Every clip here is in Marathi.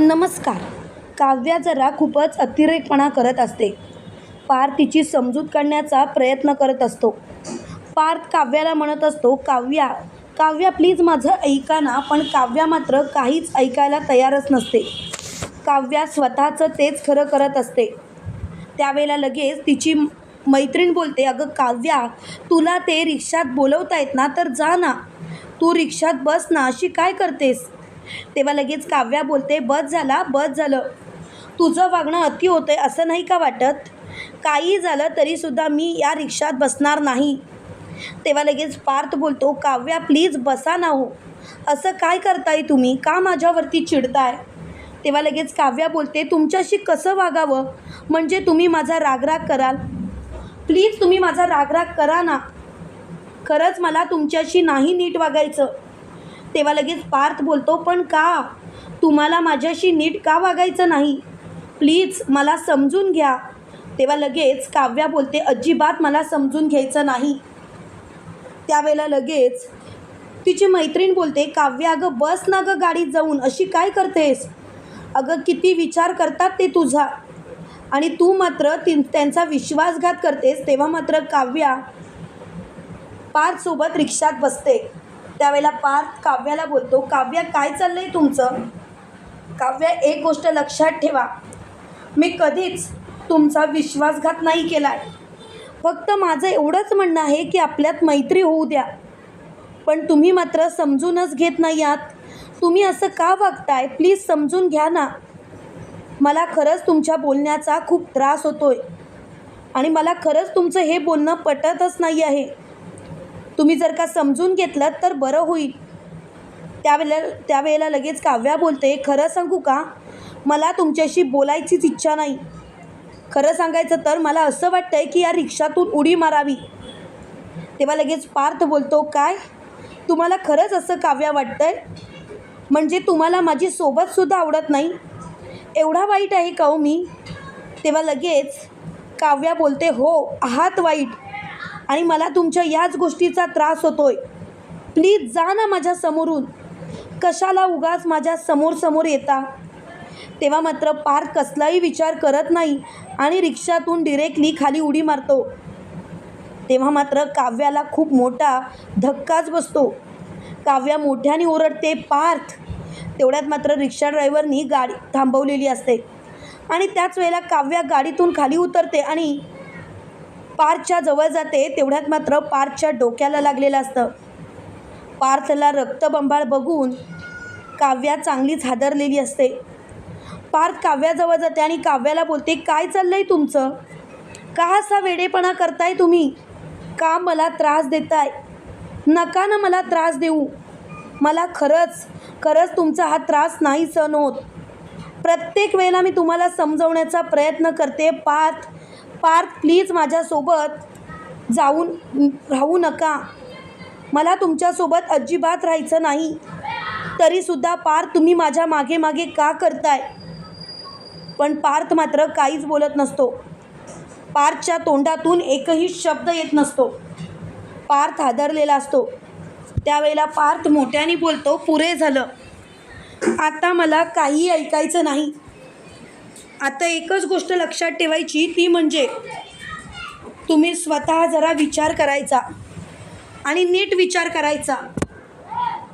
नमस्कार. काव्या जरा खूपच अतिरेकपणा करत असते. पार्थ तिची समजूत काढण्याचा प्रयत्न करत असतो. पार्थ काव्याला म्हणत असतो काव्या काव्या प्लीज माझं ऐका ना पण काव्या मात्र काहीच ऐकायला तयारच नसते. काव्या स्वतःचं तेच खरं करत असते. त्यावेळेला लगेच तिची मैत्रीण बोलते अगं काव्या तुला ते रिक्षात बोलवतायत ना तर जा ना. तू रिक्षात बस ना अशी काय करतेस? तेव्हा लगेच काव्या बोलते बस झाला बस झालं. तुझं वागणं अति होतं आहे असं नाही का वाटत? काही झालं तरीसुद्धा मी या रिक्षात बसणार नाही. तेव्हा लगेच पार्थ बोलतो काव्या प्लीज बसा ना हो. असं काय करताय तुम्ही? का माझ्यावरती चिडताय? तेव्हा लगेच काव्या बोलते तुमच्याशी कसं वागावं? म्हणजे तुम्ही माझा रागराग कराल. प्लीज तुम्ही माझा रागराग करा ना. खरंच मला तुमच्याशी नाही नीट वागायचं. तेव्हा लगेच पार्थ बोलतो पण का? तुम्हाला माझ्याशी नीट का वागायचं नाही? प्लीज मला समजून घ्या. तेव्हा लगेच काव्या बोलते अजिबात मला समजून घ्यायचं नाही. त्यावेळेला लगेच तिची मैत्रीण बोलते काव्या अगं बस ना गं गाडीत जाऊन अशी काय करतेस? अगं किती विचार करतात ते तुझा. आणि तू मात्र ती त्यांचा विश्वासघात करतेस तेव्हा मात्र काव्या पार्थसोबत रिक्षात बसते. त्यावेळेला पार्थ काव्याला बोलतो काव्या काय चाललं आहे तुमचं? काव्या एक गोष्ट लक्षात ठेवा. मी कधीच तुमचा विश्वासघात नाही केला आहे फक्त माझं एवढंच म्हणणं आहे की आपल्यात मैत्री होऊ द्या. पण तुम्ही मात्र समजूनच घेत नाही आहात. तुम्ही असं का वागताय? प्लीज समजून घ्या ना. मला खरंच तुमच्या बोलण्याचा खूप त्रास होतो आहे आणि मला खरंच तुमचं हे बोलणं पटतच नाही आहे. तुम्ही जर का समजून घेतलं तर बरं होईल. त्यावेळेला त्यावेळेला लगेच काव्या बोलते खरं सांगू का? मला तुमच्याशी बोलायचीच इच्छा नाही. खरं सांगायचं तर मला असं वाटतं आहे की या रिक्षातून उडी मारावी. तेव्हा लगेच पार्थ बोलतो काय? तुम्हाला खरंच असं काव्या वाटतं आहे म्हणजे तुम्हाला माझी सोबतसुद्धा आवडत नाही? एवढा वाईट आहे का हो मी? तेव्हा लगेच काव्या बोलते हो आहात वाईट. आणि मला तुमच्या याच गोष्टीचा त्रास होतोय. प्लीज जा ना माझ्या समोरून. कशाला उगाच माझ्यासमोर समोर येता? तेव्हा मात्र पार्थ कसलाही विचार करत नाही आणि रिक्षातून डिरेक्टली खाली उडी मारतो. तेव्हा मात्र काव्याला खूप मोठा धक्काच बसतो. काव्या मोठ्याने ओरडते पार्थ! तेवढ्यात मात्र रिक्षा ड्रायव्हरनी गाडी थांबवलेली असते. आणि त्याच वेळेला काव्या गाडीतून खाली उतरते आणि पार्थच्या जवळ जाते तेवढ्यात मात्र पार्थच्या डोक्याला लागलेलं असतं. पार्थला रक्तबंबाळ बघून काव्या चांगलीच हादरलेली असते. पार्थ काव्याजवळ जाते आणि काव्याला बोलते काय चाललं आहे तुमचं? का असा वेडेपणा करताय तुम्ही? का मला त्रास देताय? नका ना मला त्रास देऊ. मला खरंच खरंच तुमचा हा त्रास नाही सहन होत. प्रत्येक वेळेला मी तुम्हाला समजवण्याचा प्रयत्न करते. पार्थ पार्थ प्लीज माझ्यासोबत जाऊन राहू नका. मला तुमच्यासोबत अजिबात राहायचं नाही. तरीसुद्धा पार्थ तुम्ही माझ्या मागे मागे का करताय? पण पार्थ मात्र काहीच बोलत नसतो. पार्थच्या तोंडातून एकही शब्द येत नसतो. पार्थ हादरलेला असतो. त्यावेळेला पार्थ मोठ्याने बोलतो पुरे झालं. आता मला काही ऐकायचं नाही. आता एकच गोष्ट लक्षात ठेवायची ती म्हणजे तुम्ही स्वतः जरा विचार करायचा आणि नीट विचार करायचा.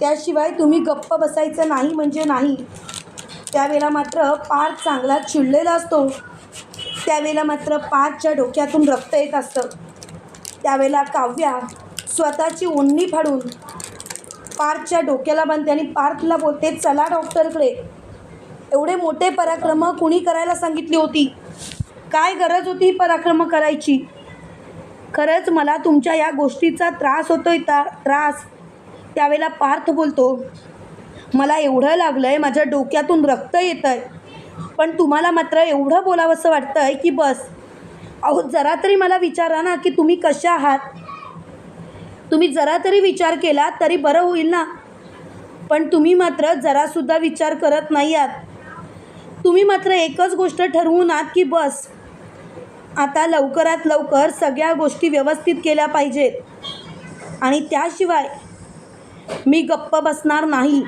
त्याशिवाय तुम्ही गप्प बसायचं नाही म्हणजे नाही. त्यावेळेला मात्र पार चांगला चिडलेला असतो. त्यावेळेला मात्र पारच्या डोक्यातून रक्त येत असतं. त्यावेळेला काव्या स्वतःची ओढणी फाडून पार्थच्या डोक्याला बांधते आणि पार्थला बोलते चला डॉक्टरकडे एवढे मोठे पराक्रम कुणी करायला सांगितली होती? काय गरज होती पराक्रम करायची? खरंच मला तुमच्या या गोष्टीचा त्रास होतोय ता त्रास. त्यावेळेला पार्थ बोलतो मला एवढं लागलं आहे माझ्या डोक्यातून रक्त येतं आहे पण तुम्हाला मात्र एवढं बोलावंसं वाटतं आहे की बस. अहो जरा तरी मला विचारा ना की तुम्ही कशा आहात? तुम्ही जरा तरी विचार केला तरी बरं होईल ना? पण तुम्ही मात्र जरासुद्धा विचार करत नाही आहात. तुम्ही मात्र एकच गोष्ट ठरवून आहात की बस. आता लवकरात लवकर सगळ्या गोष्टी व्यवस्थित केल्या पाहिजेत. आणि त्याशिवाय मी गप्प बसणार नाही.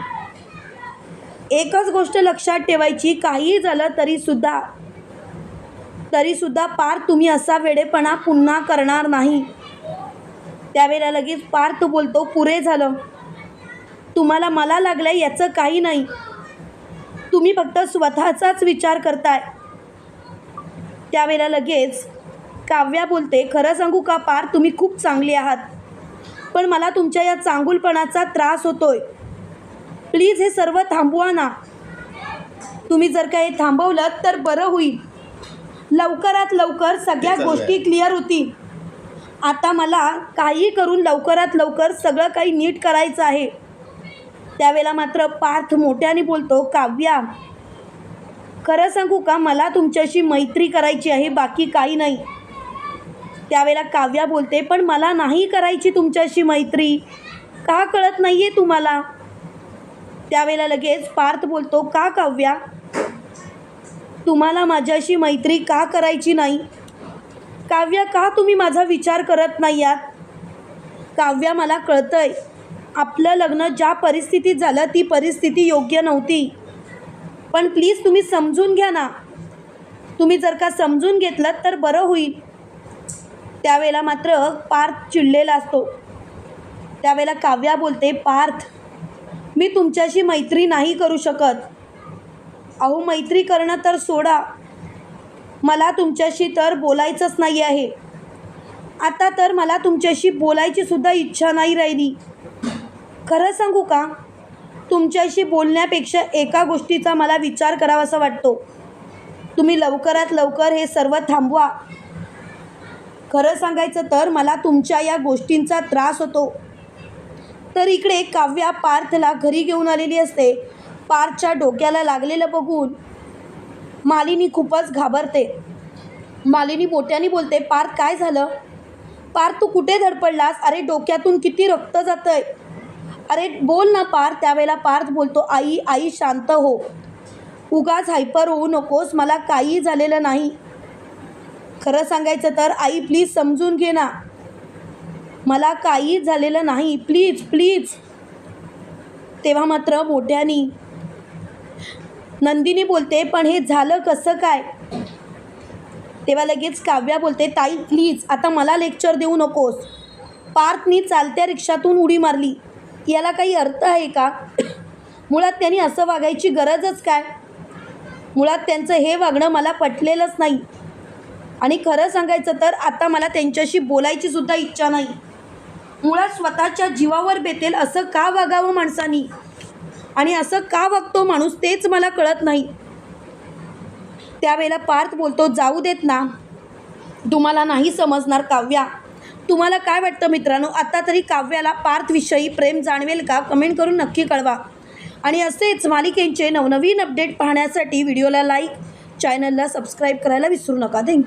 एकच गोष्ट लक्षात ठेवायची काहीही झालं तरीसुद्धा तरीसुद्धा पार तुम्ही असा वेडेपणा पुन्हा करणार नाही. त्यावेळेला लगेच पार्थ बोलतो पुरे झालं. तुम्हाला मला लागलं याचं काही नाही. तुम्ही फक्त स्वतःचाच विचार करताय. त्यावेळेला लगेच काव्या बोलते खरं सांगू का पार तुम्ही खूप चांगली आहात. पण मला तुमच्या या चांगुलपणाचा त्रास होतोय. प्लीज हे सर्व थांबवा ना. तुम्ही जर का हे थांबवलं तर बरं होईल. लवकरात लवकर सगळ्या. गोष्टी क्लिअर होतील. आता मला काही करून लवकरात लवकर सगळं काही नीट करायचं आहे. त्यावेळेला मात्र पार्थ मोठ्याने बोलतो काव्या खरं सांगू का? मला तुमच्याशी मैत्री करायची आहे बाकी काही नाही. त्यावेळेला काव्या बोलते पण मला नाही करायची तुमच्याशी मैत्री. का कळत नाही आहे तुम्हाला? त्यावेळेला लगेच पार्थ बोलतो का काव्या? तुम्हाला माझ्याशी मैत्री का करायची नाही? काव्या का तुम्ही माझा विचार करत नाही आहात? काव्या मला कळतं आहे आपलं लग्न ज्या परिस्थितीत झालं ती परिस्थिती योग्य नव्हती. पण प्लीज तुम्ही समजून घ्या ना. तुम्ही जर का समजून घेतलं तर बरं होईल. त्यावेळेला मात्र पार्थ चिडलेला असतो. त्यावेळेला काव्या बोलते पार्थ मी तुमच्याशी मैत्री नाही करू शकत. अहो मैत्री करणं तर सोडा. मला तुमच्याशी तर बोलायचंच नाही आहे आता तर मला तुमच्याशी बोलायची सुद्धा इच्छा नाही राहिली. खरं सांगू का? तुमच्याशी बोलण्यापेक्षा एका गोष्टीचा मला विचार करावासा वाटतो. तुम्ही लवकरात लवकर हे सर्व थांबवा. खरं सांगायचं तर मला तुमच्या या गोष्टींचा त्रास होतो. तर इकडे काव्या पार्थला घरी घेऊन आलेली असते. पार्थच्या डोक्याला लागलेलं बघून मालिनी खूपच घाबरते. मालिनी मोठ्याने बोलते पार्थ काय झालं? पार्थ तू कुठे धडपडलास? अरे डोक्यातून किती रक्त जातंय? अरे बोल ना पार्थ त्यावेळेला पार्थ बोलतो आई आई शांत हो. उगाच हायपर होऊ नकोस मला काही झालेलं नाही. खरं सांगायचं तर आई प्लीज समजून घे ना. मला काही झालेलं नाही प्लीज प्लीज तेव्हा मात्र मोठ्यानी नंदिनी बोलते पण हे झालं कसं काय? तेव्हा लगेच काव्या बोलते ताई प्लीज आता मला लेक्चर देऊ नकोस. पार्थनी चालत्या रिक्षातून उडी मारली. याला काही अर्थ आहे का? मुळात त्यांनी असं वागायची गरजच काय? मुळात त्यांचं हे वागणं मला पटलेलंच नाही. आणि खरं सांगायचं तर आता मला त्यांच्याशी बोलायची सुद्धा इच्छा नाही. मुळात स्वतःच्या जीवावर बेतेल असं का वागावं माणसानी? आणि असं का वागतो माणूस तेच मला कळत नाही. त्यावेळेला पार्थ बोलतो जाऊ देत ना. तुम्हाला नाही समजणार काव्या. तुम्हाला काय वाटतं मित्रांनो? आता तरी काव्याला पार्थविषयी प्रेम जाणवेल का? कमेंट करून नक्की कळवा. आणि असेच मालिकेंचे नवनवीन अपडेट पाहण्यासाठी व्हिडिओला लाईक चॅनलला सबस्क्राईब करायला विसरू नका. थँक्यू